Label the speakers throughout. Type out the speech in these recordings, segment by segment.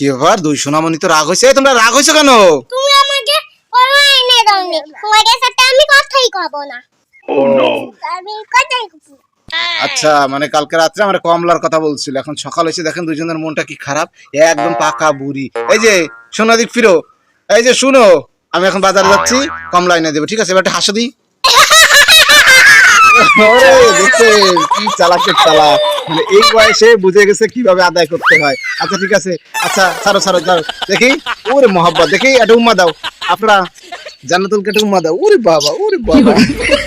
Speaker 1: কি ব্যাপার? দুই সোনামণি তো রাগ হয়েছে তোমরা রাগ হয়েছে কেন?
Speaker 2: তুমি আমাকে এনে দাওনি। তোমাদের সাথে আমি কথাই কব না। আমি কথাই কব
Speaker 1: আচ্ছা মানে কালকে রাত্রে আমার কমলার কথা বলছিল। এখন সকাল হয়েছে দেখেন দুজনের মনটা কি খারাপ। একদম পাকা বুড়ি। এই যে শোনো দিক ফিরো। এই যে শুনো। আমি এখন বাজারে যাচ্ছি কমলা এনে দেবো ঠিক আছে? এবার একটা হাসো দিই কি চালাকের চালা। মানে এই বয়সে বুঝে গেছে কীভাবে আদায় করতে হয়। আচ্ছা ঠিক আছে। আচ্ছা ছাড়ো ছাড়ো ছাড়ো। দেখি ওরে মহাব্বত দেখি একটা উম্মা দাও। আপনারা জান্নাতুলকে একটা উম্মা দাও। ওরে বাবা ওরে বাবা।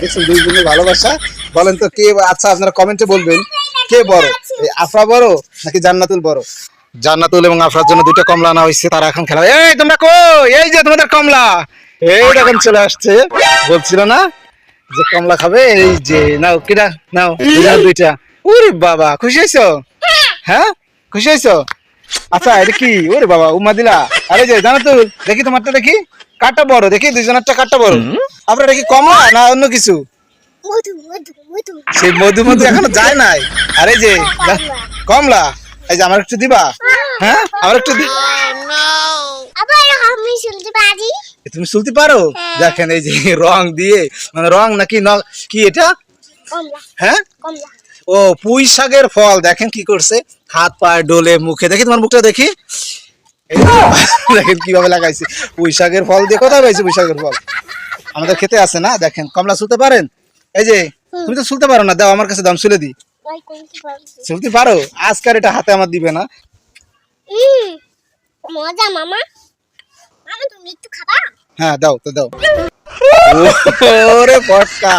Speaker 1: দেখছেন দুই বোনের ভালোবাসা? বলেন তো কে আচ্ছা আপনারা কমেন্টে বলবেন কে বড়? এই আফরা বড় নাকি জান্নাতুল বড়? জান্নাতুল এবং আফরার জন্য দুইটা কমলা আনা হয়েছে তারা এখন খেলা এই তোমরা কই? এই যে তোমাদের কমলা। এই দেখেন চলে আসছে। বলছিল না যে কমলা খাবে এই যে নাও কিরা নাও নাও দুইটা। ওরে বাবা খুশি হয়েছো? হ্যাঁ খুশি হয়েছো? আচ্ছা এটা কি? ওরে বাবা উমা দিলা। আরে যে জানো তো দেখি তোমারটা দেখি। কাঠটা বড় দেখি দুজনেরটা কাঠটা বড়। আপনার দেখি কি কমলা না অন্য কিছু?
Speaker 2: মধু মধু মধু।
Speaker 1: সেই মধু মধু এখনও যায় নাই। আরে যে কমলা এই যে আমার একটু দিবা? হ্যাঁ আমার একটু দি তুমি শুনতে পারো? দেখেন এই যে রং দিয়ে মানে রং নাকি ন- কি এটা? হ্যাঁ?
Speaker 2: কমলা।
Speaker 1: ও পুঁই শাকের ফল। দেখেন কি করছে। হাত পায়ে ডোলে মুখে। দেখি তোমার মুখটা দেখি। দেখেন কীভাবে লাগাইছে। পুঁই শাকের ফল দিয়ে কোথায় পাইছে পুঁই শাকের ফল? আমাদের খেতে আছে না? দেখেন কমলা শুতে পারেন? এই যে তুমি তো শুনতে পারো না। দাও আমার কাছে দাম শুলে দি
Speaker 2: ওই
Speaker 1: শুনতে পারো? আজকার এটা হাতে আমার দিবে না।
Speaker 2: মজা মামা। মামা তুমি একটু খাবা?
Speaker 1: হ্যাঁ দাও তো দাও। ওরে পটকা।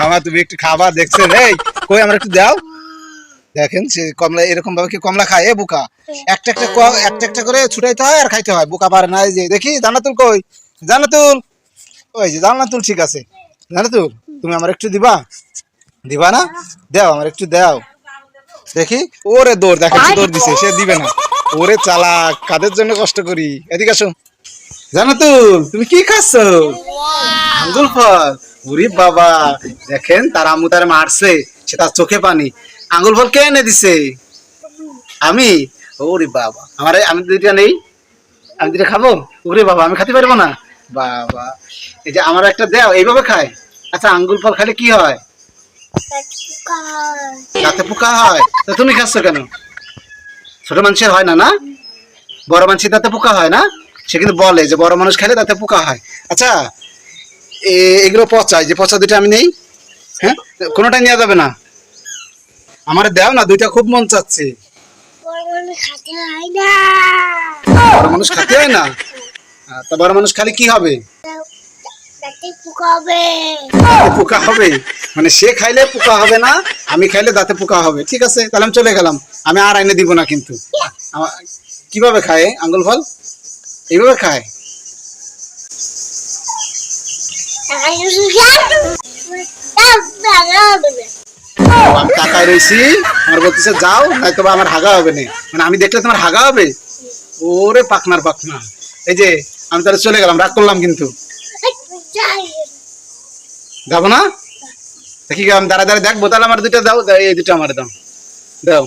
Speaker 1: মামা তুমি একটু খাবার দেখছেন? এই কই, আমরা একটু দাও। দেখেন সে কমলা, এরকম ভাবে কি কমলা খায়? এ বুকা। একটা একটা একটা একটা করে ছুটাইতে হয় আর খাইতে হয়। বুকা পারে না। এই যে, দেখি, জান্নাতুল কই? জান্নাতুল? ওই যে, জান্নাতুল ঠিক আছে। জান্নাতুল, তুমি আমার একটু দিবা? দিবা না? দাও, আমার একটু দাও। দেখি, ওরে দৌড়, দেখেন দৌড় দিছে, সে দিবে না। ওরে চালাক, কাদের জন্য কষ্ট করি? এদিকে আসো জানাতুল তুমি কি খাচ্ছ? আঙ্গুল ফল। উরি বাবা, দেখেন তার আম্মু তার মারছে, সে তার চোখে পানি। আঙ্গুল ফল কে এনে দিছে? আমি? ওরে বাবা, আমার, আমি দুইটা নেই। আমি দুইটা খাব? ওরে বাবা, আমি খেতে পারব না। বাবা, এই যে আমার একটা দেও, এইভাবে খায়? আচ্ছা আঙ্গুল ফল খাইলে কি হয়? দাঁতে পোকা হয়। তো তুমি খাচ্ছ কেন? ছোট মানুষের হয় না না? বড় মানুষের দাঁতে পোকা হয় না? সে কিন্তু বলে যে বড় মানুষ খেলে তাতে পোকা হয়। আচ্ছা এগুলো পচা যে পচা দুইটা আমি নেই। হ্যাঁ? কোনোটাই নেওয়া যাবে না। আমার দেও না দুইটা খুব মন চাচ্ছে।
Speaker 2: বড় মানুষ খাতে হয় না।
Speaker 1: তা বড় মানুষ খালি কি হবে? পোকা হবে। মানে সে খাইলে পোকা হবে না আমি খাইলে দাঁতে পোকা হবে। ঠিক আছে তাহলে আমি চলে গেলাম। আমি আর আইনে দিব না কিন্তু। কীভাবে খায়? আঙ্গুল ফল? এইভাবে খায়? আমি হাগা হবে মানে দেখলে তোমার হাগা হবে? ওরে পাকনার পাকনা এই যে আমি তাহলে চলে গেলাম রাগ করলাম কিন্তু। যাব না? দেখি আমি দাঁড়া দাঁড়া দেখব। তাহলে আমার দুটো দাও, এই দুটো আমার দাও। দাও।